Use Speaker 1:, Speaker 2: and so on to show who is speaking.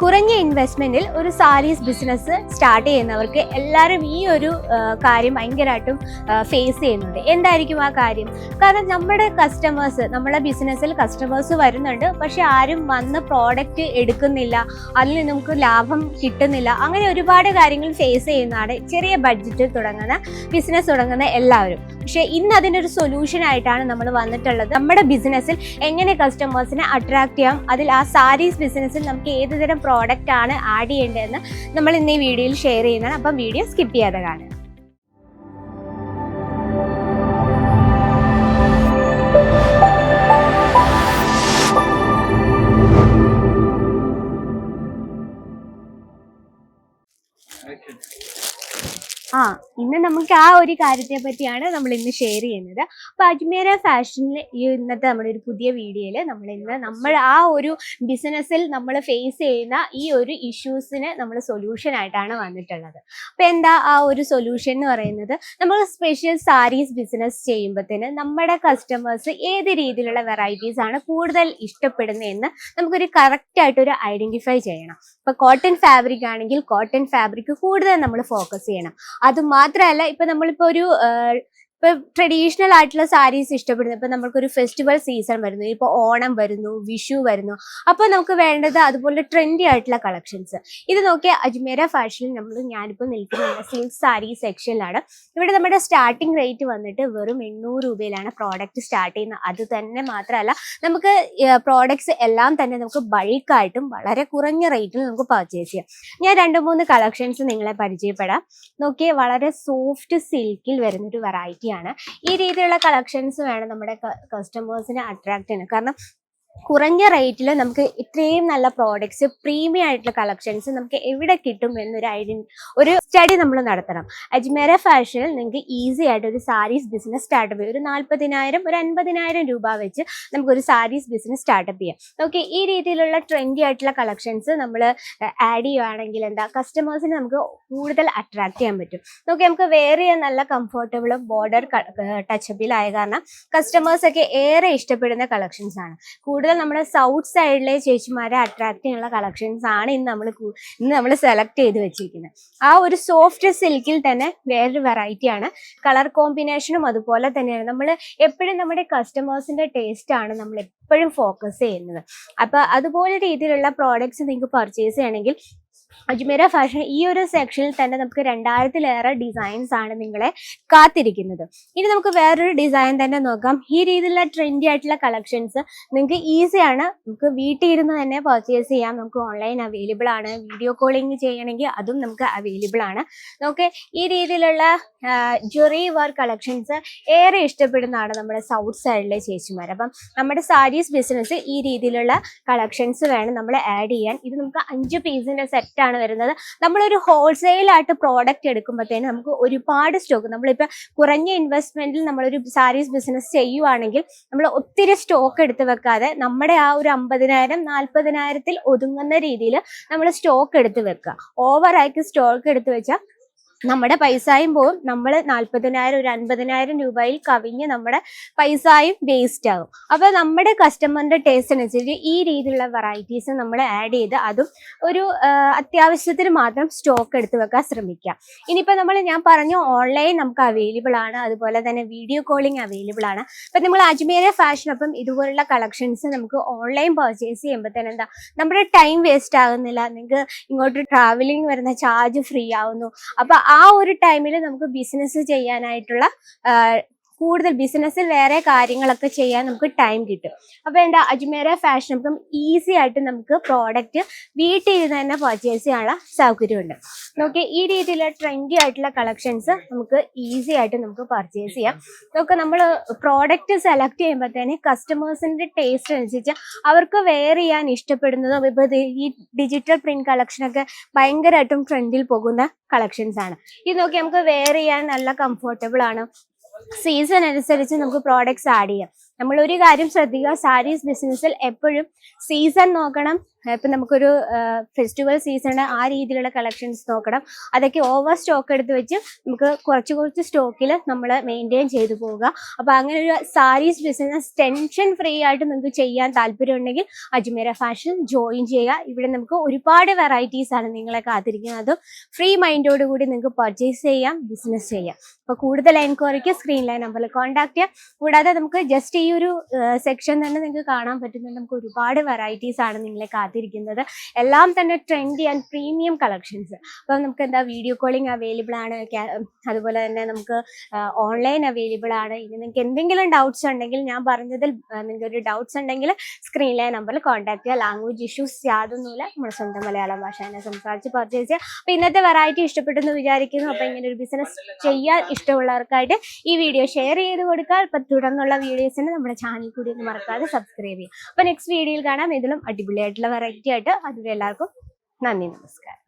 Speaker 1: കുറഞ്ഞ ഇൻവെസ്റ്റ്മെന്റിൽ ഒരു saris business start ചെയ്യുന്നവർക്ക് എല്ലാവരും ഈ ഒരു കാര്യം ഭയങ്കരമായിട്ടും ഫേസ് ചെയ്യുന്നുണ്ട്. എന്തായിരിക്കും ആ കാര്യം? കാരണം നമ്മുടെ കസ്റ്റമേഴ്സ് നമ്മുടെ ബിസിനസ്സിൽ കസ്റ്റമേഴ്സ് വരുന്നുണ്ട്. പക്ഷെ ആരും വന്ന് പ്രോഡക്റ്റ് എടുക്കുന്നില്ല. അതിൽ നമുക്ക് ലാഭം കിട്ടുന്നില്ല. അങ്ങനെ ഒരുപാട് കാര്യങ്ങൾ ഫേസ് ചെയ്യുന്നതാണ് ചെറിയ ബഡ്ജറ്റിൽ തുടങ്ങുന്ന ബിസിനസ് തുടങ്ങുന്ന എല്ലാവരും. പക്ഷെ ഇന്ന് അതിനൊരു സൊല്യൂഷൻ ആയിട്ടാണ് നമ്മൾ വന്നിട്ടുള്ളത്. നമ്മുടെ ബിസിനസ്സിൽ എങ്ങനെ കസ്റ്റമേഴ്സിനെ അട്രാക്ട് ചെയ്യാം? അതിൽ ആ സാരീസ് ബിസിനസ്സിൽ നമുക്ക് ഏത് തരം പ്രോഡക്റ്റ് ആണ് ആഡ് ചെയ്യേണ്ടതെന്ന് നമ്മൾ ഇന്ന് ഈ വീഡിയോയിൽ ഷെയർ ചെയ്യുന്നതാണ്. അപ്പം വീഡിയോ സ്കിപ്പ് ചെയ്യാതെ കാണുക. ആ ഇന്ന് നമുക്ക് ആ ഒരു കാര്യത്തെ പറ്റിയാണ് നമ്മൾ ഇന്ന് ഷെയർ ചെയ്യുന്നത്. അപ്പൊ അജ്മീര ഫാഷനിൽ ഈ ഇന്നത്തെ നമ്മുടെ ഒരു പുതിയ വീഡിയോയിൽ നമ്മൾ ഇന്ന് നമ്മൾ ആ ഒരു ബിസിനസ്സിൽ നമ്മൾ ഫേസ് ചെയ്യുന്ന ഈ ഒരു ഇഷ്യൂസിന് നമ്മൾ സൊല്യൂഷൻ ആയിട്ടാണ് വന്നിട്ടുള്ളത്. അപ്പൊ എന്താ ആ ഒരു സൊല്യൂഷൻ എന്ന് പറയുന്നത്? നമ്മൾ സ്പെഷ്യൽ സാരീസ് ബിസിനസ് ചെയ്യുമ്പോഴത്തേന് നമ്മുടെ കസ്റ്റമേഴ്സ് ഏത് രീതിയിലുള്ള വെറൈറ്റീസ് ആണ് കൂടുതൽ ഇഷ്ടപ്പെടുന്നതെന്ന് നമുക്കൊരു കറക്റ്റ് ആയിട്ട് ഒരു ഐഡന്റിഫൈ ചെയ്യണം. ഇപ്പൊ കോട്ടൺ ഫാബ്രിക് ആണെങ്കിൽ കോട്ടൺ ഫാബ്രിക് കൂടുതൽ നമ്മൾ ഫോക്കസ് ചെയ്യണം. അത് മാത്രമല്ല ഇപ്പൊ നമ്മളിപ്പോ ഒരു ഇപ്പൊ ട്രഡീഷണൽ ആയിട്ടുള്ള സാരീസ് ഇഷ്ടപ്പെടുന്നു ഇപ്പൊ നമുക്കൊരു ഫെസ്റ്റിവൽ സീസൺ വരുന്നു ഇപ്പൊ ഓണം വരുന്നു വിഷു വരുന്നു അപ്പൊ നമുക്ക് വേണ്ടത് അതുപോലെ ട്രെൻഡി ആയിട്ടുള്ള കളക്ഷൻസ് ഇത് നോക്കിയ അജ്മേര ഫാഷനിൽ നമ്മൾ ഞാനിപ്പോൾ നിൽക്കുന്ന സിൽക്ക് സാരി സെക്ഷനിലാണ് ഇവിടെ നമ്മുടെ സ്റ്റാർട്ടിംഗ് റേറ്റ് വന്നിട്ട് വെറും എണ്ണൂറ് രൂപയിലാണ് പ്രോഡക്റ്റ് സ്റ്റാർട്ട് ചെയ്യുന്നത്. അത് തന്നെ മാത്രമല്ല നമുക്ക് പ്രോഡക്ട്സ് എല്ലാം തന്നെ നമുക്ക് ബൾക്കായിട്ടും വളരെ കുറഞ്ഞ റേറ്റിൽ നമുക്ക് പർച്ചേസ് ചെയ്യാം. ഞാൻ രണ്ട് മൂന്ന് കളക്ഷൻസ് നിങ്ങളെ പരിചയപ്പെടാം. നോക്കിയ വളരെ സോഫ്റ്റ് സിൽക്കിൽ വരുന്നൊരു വെറൈറ്റിയാണ് ഈ രീതിയിലുള്ള കളക്ഷൻസ് വേണം നമ്മുടെ കസ്റ്റമേഴ്സിനെ അട്രാക്ട് ചെയ്യുന്നത് കാരണം കുറഞ്ഞ റേറ്റിൽ നമുക്ക് ഇത്രയും നല്ല പ്രോഡക്ട്സ് പ്രീമിയം ആയിട്ടുള്ള കളക്ഷൻസ് നമുക്ക് എവിടെ കിട്ടും എന്നൊരു ഐഡൻ ഒരു സ്റ്റഡി നമ്മൾ നടത്തണം. അജ്മേര ഫാഷനിൽ നിങ്ങൾക്ക് ഈസി ആയിട്ട് ഒരു സാരീസ് ബിസിനസ് സ്റ്റാർട്ടപ്പ് ചെയ്യാം. ഒരു നാൽപ്പതിനായിരം ഒരു അൻപതിനായിരം രൂപ വെച്ച് നമുക്കൊരു സാരീസ് ബിസിനസ് സ്റ്റാർട്ടപ്പ് ചെയ്യാം. ഓക്കെ ഈ രീതിയിലുള്ള ട്രെൻഡി ആയിട്ടുള്ള കളക്ഷൻസ് നമ്മൾ ആഡ് ചെയ്യുകയാണെങ്കിൽ എന്താ കസ്റ്റമേഴ്സിനെ നമുക്ക് കൂടുതൽ അട്രാക്ട് ചെയ്യാൻ പറ്റും. ഓക്കെ നമുക്ക് വേറെ നല്ല കംഫർട്ടബിളും ബോർഡർ ടച്ചപ്പിലായ കാരണം കസ്റ്റമേഴ്സൊക്കെ ഏറെ ഇഷ്ടപ്പെടുന്ന കളക്ഷൻസ് ആണ്. കൂടുതൽ നമ്മുടെ സൗത്ത് സൈഡിലെ ചേച്ചിമാരെ അട്രാക്ട് ചെയ്യുന്ന കളക്ഷൻസ് ആണ് ഇന്ന് നമ്മൾ ഇന്ന് നമ്മൾ സെലക്ട് ചെയ്ത് വെച്ചിരിക്കുന്നത്. ആ ഒരു സോഫ്റ്റ് സിൽക്കിൽ തന്നെ വേറൊരു വെറൈറ്റി ആണ്. കളർ കോമ്പിനേഷനും അതുപോലെ തന്നെയാണ്. നമ്മൾ എപ്പോഴും നമ്മുടെ കസ്റ്റമേഴ്സിന്റെ ടേസ്റ്റ് ആണ് നമ്മൾ എപ്പോഴും ഫോക്കസ് ചെയ്യുന്നത്. അപ്പൊ അതുപോലെ രീതിയിലുള്ള പ്രോഡക്ട്സ് നിങ്ങൾക്ക് പർച്ചേസ് ചെയ്യണമെങ്കിൽ അജ്മീര ഫാഷൻ ഈ ഒരു സെക്ഷനിൽ തന്നെ നമുക്ക് രണ്ടായിരത്തിലേറെ ഡിസൈൻസ് ആണ് നിങ്ങളെ കാത്തിരിക്കുന്നത്. ഇനി നമുക്ക് വേറൊരു ഡിസൈൻ തന്നെ നോക്കാം. ഈ രീതിയിലുള്ള ട്രെൻഡി ആയിട്ടുള്ള കളക്ഷൻസ് നിങ്ങൾക്ക് ഈസിയാണ് നമുക്ക് വീട്ടിൽ ഇരുന്ന് തന്നെ പർച്ചേസ് ചെയ്യാം. നമുക്ക് ഓൺലൈൻ അവൈലബിൾ ആണ്. വീഡിയോ കോളിംഗ് ചെയ്യണമെങ്കിൽ അതും നമുക്ക് അവൈലബിൾ ആണ്. നമുക്ക് ഈ രീതിയിലുള്ള ജുറി വർക്ക് കളക്ഷൻസ് ഏറെ ഇഷ്ടപ്പെടുന്നതാണ് നമ്മുടെ സൗത്ത് സൈഡിലെ ചേച്ചിമാർ. അപ്പം നമ്മുടെ സാരീസ് ബിസിനസ് ഈ രീതിയിലുള്ള കളക്ഷൻസ് വേണം നമ്മൾ ആഡ് ചെയ്യാൻ. ഇത് നമുക്ക് അഞ്ച് പീസിന്റെ സെറ്റ് ആണ് വരുന്നത്. നമ്മളൊരു ഹോൾസെയിൽ ആയിട്ട് പ്രോഡക്റ്റ് എടുക്കുമ്പോഴത്തേന് നമുക്ക് ഒരുപാട് സ്റ്റോക്ക് നമ്മളിപ്പോൾ കുറഞ്ഞ ഇൻവെസ്റ്റ്മെന്റിൽ നമ്മളൊരു സാരീസ് ബിസിനസ് ചെയ്യുവാണെങ്കിൽ നമ്മൾ ഒത്തിരി സ്റ്റോക്ക് എടുത്ത് വെക്കാതെ നമ്മുടെ ആ ഒരു അമ്പതിനായിരം നാൽപ്പതിനായിരത്തിൽ ഒതുങ്ങുന്ന രീതിയിൽ നമ്മൾ സ്റ്റോക്ക് എടുത്ത് വെക്കുക. ഓവറായിട്ട് സ്റ്റോക്ക് എടുത്ത് വെച്ചാൽ നമ്മുടെ പൈസയും പോവും. നമ്മൾ നാൽപ്പതിനായിരം ഒരു അൻപതിനായിരം രൂപയിൽ കവിഞ്ഞ് നമ്മുടെ പൈസയും വേസ്റ്റ് ആകും. അപ്പോൾ നമ്മുടെ കസ്റ്റമറിന്റെ ടേസ്റ്റ് അനുസരിച്ച് ഈ രീതിയിലുള്ള വെറൈറ്റീസ് നമ്മൾ ആഡ് ചെയ്ത് അതും ഒരു അത്യാവശ്യത്തിന് മാത്രം സ്റ്റോക്ക് എടുത്ത് വെക്കാൻ ശ്രമിക്കാം. ഇനിയിപ്പോൾ നമ്മൾ ഞാൻ പറഞ്ഞു ഓൺലൈൻ നമുക്ക് അവൈലബിൾ ആണ്. അതുപോലെ തന്നെ വീഡിയോ കോളിംഗ് അവൈലബിൾ ആണ്. അപ്പം നമ്മൾ അജ്മീര ഫാഷൻ അപ്പം ഇതുപോലുള്ള കളക്ഷൻസ് നമുക്ക് ഓൺലൈൻ പർച്ചേസ് ചെയ്യുമ്പോൾ തന്നെ എന്താ നമ്മുടെ ടൈം വേസ്റ്റ് ആകുന്നില്ല. നിങ്ങൾക്ക് ഇങ്ങോട്ട് ട്രാവലിംഗ് വരുന്ന ചാർജ് ഫ്രീ ആവുന്നു. അപ്പൊ ആ ഒരു ടൈമിൽ നമുക്ക് ബിസിനസ് ചെയ്യാനായിട്ടുള്ള കൂടുതൽ ബിസിനസ്സിൽ വേറെ കാര്യങ്ങളൊക്കെ ചെയ്യാൻ നമുക്ക് ടൈം കിട്ടും. അപ്പോൾ എന്താ അജ്മേര ഫാഷൻ നമുക്ക് ഈസി ആയിട്ട് നമുക്ക് പ്രോഡക്റ്റ് വീട്ടിൽ ഇരുന്ന് തന്നെ പർച്ചേസ് ചെയ്യാനുള്ള സൗകര്യമുണ്ട്. നോക്കി ഈ രീതിയിലുള്ള ട്രെൻഡി ആയിട്ടുള്ള കളക്ഷൻസ് നമുക്ക് ഈസി ആയിട്ട് നമുക്ക് പർച്ചേസ് ചെയ്യാം. നോക്ക് നമ്മൾ പ്രോഡക്റ്റ് സെലക്ട് ചെയ്യുമ്പോഴത്തേന് കസ്റ്റമേഴ്സിന്റെ ടേസ്റ്റ് അനുസരിച്ച് അവർക്ക് വെയർ ചെയ്യാൻ ഇഷ്ടപ്പെടുന്നതും ഇപ്പോൾ ഈ ഡിജിറ്റൽ പ്രിന്റ് കളക്ഷനൊക്കെ ഭയങ്കരമായിട്ടും ട്രെൻഡിൽ പോകുന്ന കളക്ഷൻസ് ആണ്. ഇത് നോക്കി നമുക്ക് വെയർ ചെയ്യാൻ നല്ല കംഫർട്ടബിൾ ആണ്. സീസൺ അനുസരിച്ച് നമുക്ക് പ്രോഡക്ട്സ് ആഡ് ചെയ്യാം. നമ്മൾ ഒരു കാര്യം ശ്രദ്ധിക്കുക സാരീസ് ബിസിനസ്സിൽ എപ്പോഴും സീസൺ നോക്കണം ഇപ്പം നമുക്കൊരു ഫെസ്റ്റിവൽ സീസണ് ആ രീതിയിലുള്ള കളക്ഷൻസ് നോക്കണം. അതൊക്കെ ഓവർ സ്റ്റോക്ക് എടുത്ത് വെച്ച് നമുക്ക് കുറച്ച് കുറച്ച് സ്റ്റോക്കിൽ നമ്മൾ മെയിന്റെയിൻ ചെയ്തു പോവുക. അപ്പോൾ അങ്ങനെ ഒരു സാരീസ് ബിസിനസ് ടെൻഷൻ ഫ്രീ ആയിട്ട് നിങ്ങൾക്ക് ചെയ്യാൻ താല്പര്യമുണ്ടെങ്കിൽ അജ്മീര ഫാഷൻ ജോയിൻ ചെയ്യുക. ഇവിടെ നമുക്ക് ഒരുപാട് വെറൈറ്റീസ് ആണ് നിങ്ങളെ കാത്തിരിക്കുന്നത്. ഫ്രീ മൈൻഡോട് കൂടി നിങ്ങൾക്ക് പർച്ചേസ് ചെയ്യാം ബിസിനസ് ചെയ്യാം. അപ്പോൾ കൂടുതൽ എൻക്വയറിക്ക് സ്ക്രീനിലെ നമ്പറിൽ കോൺടാക്ട് ചെയ്യാം. കൂടാതെ നമുക്ക് ജസ്റ്റ് ഈ ഒരു സെക്ഷൻ തന്നെ നിങ്ങൾക്ക് കാണാൻ പറ്റുന്നുണ്ട്. നമുക്ക് ഒരുപാട് വെറൈറ്റീസ് ആണ് നിങ്ങളെ കാത്തിരിക്കുന്നത്. എല്ലാം തന്നെ ട്രെൻഡി ആൻഡ് പ്രീമിയം കളക്ഷൻസ് അപ്പം നമുക്ക് എന്താ വീഡിയോ കോളിംഗ് അവൈലബിൾ ആണ് അതുപോലെ തന്നെ നമുക്ക് ഓൺലൈൻ അവൈലബിൾ ആണ്. ഇനി നിങ്ങൾക്ക് എന്തെങ്കിലും ഡൗട്ട്സ് ഉണ്ടെങ്കിൽ ഞാൻ പറഞ്ഞതിൽ നിങ്ങൾക്ക് ഒരു ഡൗട്ട്സ് ഉണ്ടെങ്കിൽ സ്ക്രീനിലെ നമ്പറിൽ കോൺടാക്ട് ചെയ്യുക. ലാംഗ്വേജ് ഇഷ്യൂസ് യാതൊന്നുമില്ല. നമ്മുടെ സ്വന്തം മലയാളം ഭാഷ തന്നെ സംസാരിച്ച് പർച്ചേസ് ചെയ്യുക. അപ്പം ഇന്നത്തെ വെറൈറ്റി ഇഷ്ടപ്പെട്ടെന്ന് വിചാരിക്കുന്നു. അപ്പം ഇങ്ങനെ ഒരു ബിസിനസ് ചെയ്യാൻ ഇഷ്ടമുള്ളവർക്കായിട്ട് ഈ വീഡിയോ ഷെയർ ചെയ്ത് കൊടുക്കുക. ഇപ്പം തുടർന്നുള്ള വീഡിയോസിന് നമ്മുടെ ചാനൽ കൂടി ഒന്ന് മറക്കാതെ സബ്സ്ക്രൈബ് ചെയ്യുക. അപ്പം നെക്സ്റ്റ് വീഡിയോയിൽ കാണാം. ഇതിലും അടിപൊളിയായിട്ടുള്ള വെറൈറ്റി ആയിട്ട് അതിൽ എല്ലാവർക്കും നന്ദി നമസ്കാരം.